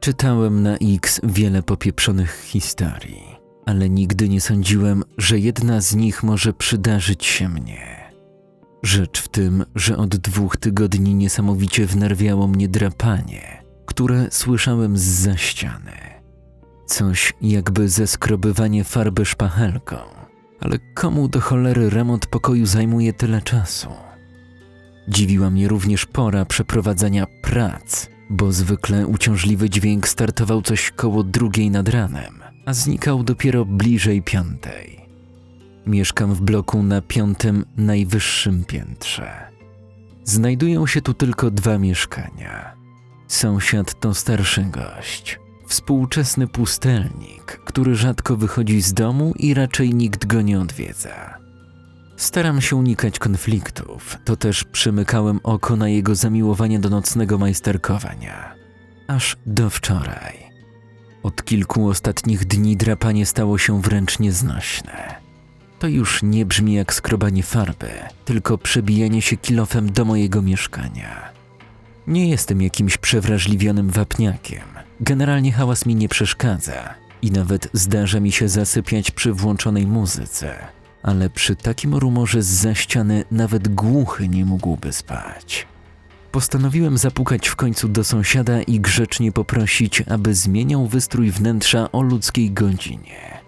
Czytałem na X wiele popieprzonych historii, ale nigdy nie sądziłem, że jedna z nich może przydarzyć się mnie. Rzecz w tym, że od dwóch tygodni niesamowicie wnerwiało mnie drapanie, które słyszałem z za ściany. Coś jakby zeskrobywanie farby szpachelką, ale komu do cholery remont pokoju zajmuje tyle czasu? Dziwiła mnie również pora przeprowadzania prac, bo zwykle uciążliwy dźwięk startował coś koło drugiej nad ranem, a znikał dopiero bliżej piątej. Mieszkam w bloku na piątym, najwyższym piętrze. Znajdują się tu tylko dwa mieszkania. Sąsiad to starszy gość, współczesny pustelnik, który rzadko wychodzi z domu i raczej nikt go nie odwiedza. Staram się unikać konfliktów, to też przymykałem oko na jego zamiłowanie do nocnego majsterkowania. Aż do wczoraj. Od kilku ostatnich dni drapanie stało się wręcz nieznośne. To już nie brzmi jak skrobanie farby, tylko przebijanie się kilofem do mojego mieszkania. Nie jestem jakimś przewrażliwionym wapniakiem. Generalnie hałas mi nie przeszkadza i nawet zdarza mi się zasypiać przy włączonej muzyce ale przy takim rumorze za ściany nawet głuchy nie mógłby spać. Postanowiłem zapukać w końcu do sąsiada i grzecznie poprosić, aby zmieniał wystrój wnętrza o ludzkiej godzinie.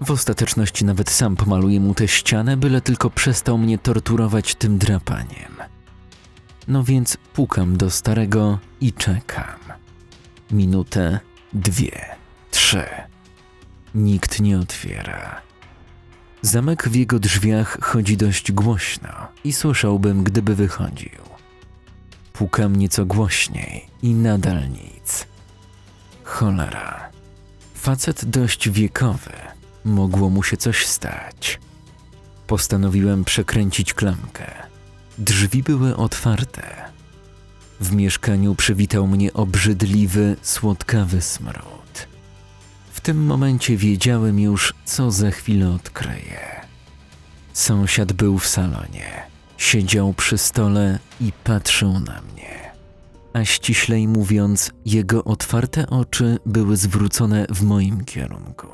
W ostateczności nawet sam pomaluję mu tę ścianę, byle tylko przestał mnie torturować tym drapaniem. No więc pukam do starego i czekam. Minutę, dwie, trzy. Nikt nie otwiera. Zamek w jego drzwiach chodzi dość głośno i słyszałbym, gdyby wychodził. Pukam nieco głośniej i nadal nic. Cholera. Facet dość wiekowy. Mogło mu się coś stać. Postanowiłem przekręcić klamkę. Drzwi były otwarte. W mieszkaniu przywitał mnie obrzydliwy, słodkawy smród. W tym momencie wiedziałem już, co za chwilę odkryję. Sąsiad był w salonie. Siedział przy stole i patrzył na mnie. A ściślej mówiąc, jego otwarte oczy były zwrócone w moim kierunku.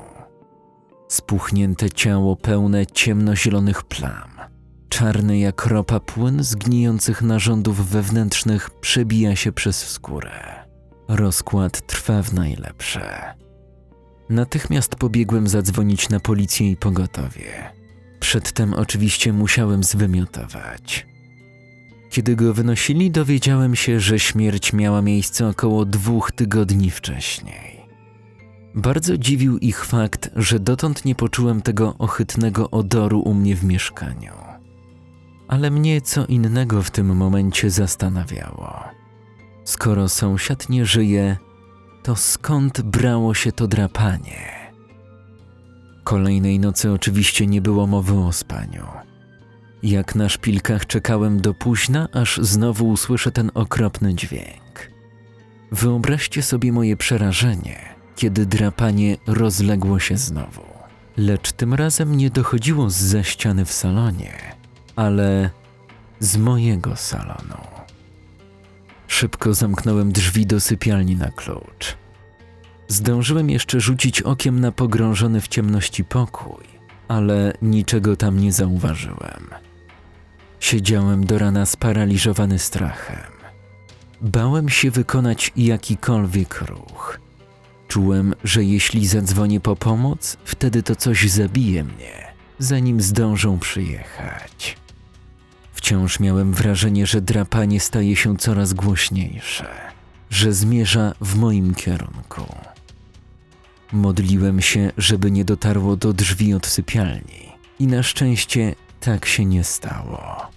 Spuchnięte ciało pełne ciemnozielonych plam. Czarny jak ropa płyn z gnijących narządów wewnętrznych przebija się przez skórę. Rozkład trwa w najlepsze. Natychmiast pobiegłem zadzwonić na policję i pogotowie. Przedtem oczywiście musiałem zwymiotować. Kiedy go wynosili, dowiedziałem się, że śmierć miała miejsce około dwóch tygodni wcześniej. Bardzo dziwił ich fakt, że dotąd nie poczułem tego ohydnego odoru u mnie w mieszkaniu. Ale mnie co innego w tym momencie zastanawiało. Skoro sąsiad nie żyje, to skąd brało się to drapanie? Kolejnej nocy oczywiście nie było mowy o spaniu. Jak na szpilkach czekałem do późna, aż znowu usłyszę ten okropny dźwięk. Wyobraźcie sobie moje przerażenie, kiedy drapanie rozległo się znowu. Lecz tym razem nie dochodziło z za ściany w salonie, ale z mojego salonu. Szybko zamknąłem drzwi do sypialni na klucz. Zdążyłem jeszcze rzucić okiem na pogrążony w ciemności pokój, ale niczego tam nie zauważyłem. Siedziałem do rana sparaliżowany strachem. Bałem się wykonać jakikolwiek ruch. Czułem, że jeśli zadzwonię po pomoc, wtedy to coś zabije mnie, zanim zdążą przyjechać. Wciąż miałem wrażenie, że drapanie staje się coraz głośniejsze, że zmierza w moim kierunku. Modliłem się, żeby nie dotarło do drzwi od sypialni i na szczęście tak się nie stało.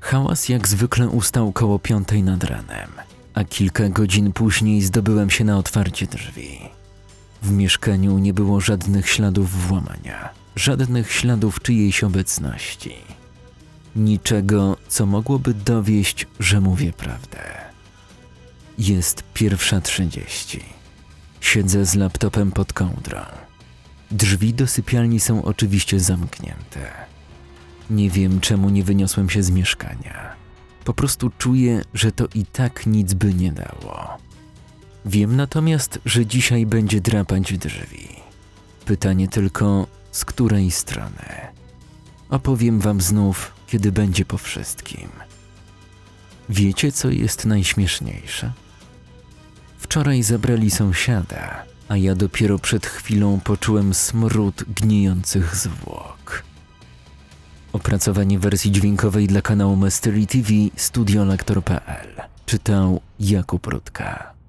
Hałas jak zwykle ustał koło piątej nad ranem, a kilka godzin później zdobyłem się na otwarcie drzwi. W mieszkaniu nie było żadnych śladów włamania, żadnych śladów czyjejś obecności. Niczego, co mogłoby dowieść, że mówię prawdę. Jest pierwsza trzydzieści. Siedzę z laptopem pod kołdrą. Drzwi do sypialni są oczywiście zamknięte. Nie wiem, czemu nie wyniosłem się z mieszkania. Po prostu czuję, że to i tak nic by nie dało. Wiem natomiast, że dzisiaj będzie drapać drzwi. Pytanie tylko, z której strony? Opowiem wam znów, kiedy będzie po wszystkim. Wiecie, co jest najśmieszniejsze? Wczoraj zabrali sąsiada, a ja dopiero przed chwilą poczułem smród gnijących zwłok. Opracowanie wersji dźwiękowej dla kanału Mystery TV studiolektor.pl Czytał Jakub Rutka.